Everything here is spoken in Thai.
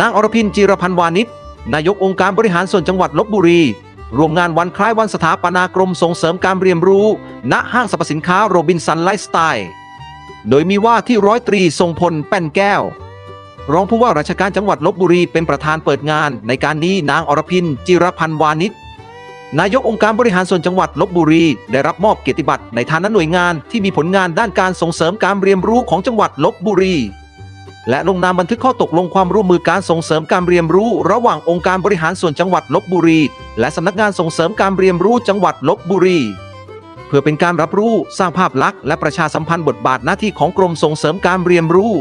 นางอรพินจีรพันธ์วานิชนายกองค์การบริหารส่วนจังหวัดลบบุรีร่วมงานวันคล้ายวันสถาปนากรมส่งเสริมการเรียนรู้ ณห้างสรรพสินค้าโรบินสันไลฟ์สไตล์ โดยมีว่าที่ร้อยตรีทรงพลแป้นแก้ว รองผู้ว่าราชการจังหวัดลบบุรีเป็นประธานเปิดงาน ในการนี้นางอรพินจิรพันธ์วานิชนายกองค์การบริหารส่วนจังหวัดลบบุรี ได้รับมอบเกียรติบัตรในฐานะหน่วยงานที่มีผลงานด้านการส่งเสริมการเรียนรู้ของจังหวัดลบบุรี และลงนามบันทึกข้อตกลงความร่วมมือการส่งเสริมการเรียนรู้ ระหว่างองค์การบริหารส่วนจังหวัดลบบุรี และสำนักงานส่งเสริมการเรียนรู้จังหวัดลบบุรี เพื่อเป็นการรับรู้สร้างภาพลักษณ์และประชาสัมพันธ์บทบาทหน้าที่ของกรมส่งเสริมการเรียนรู้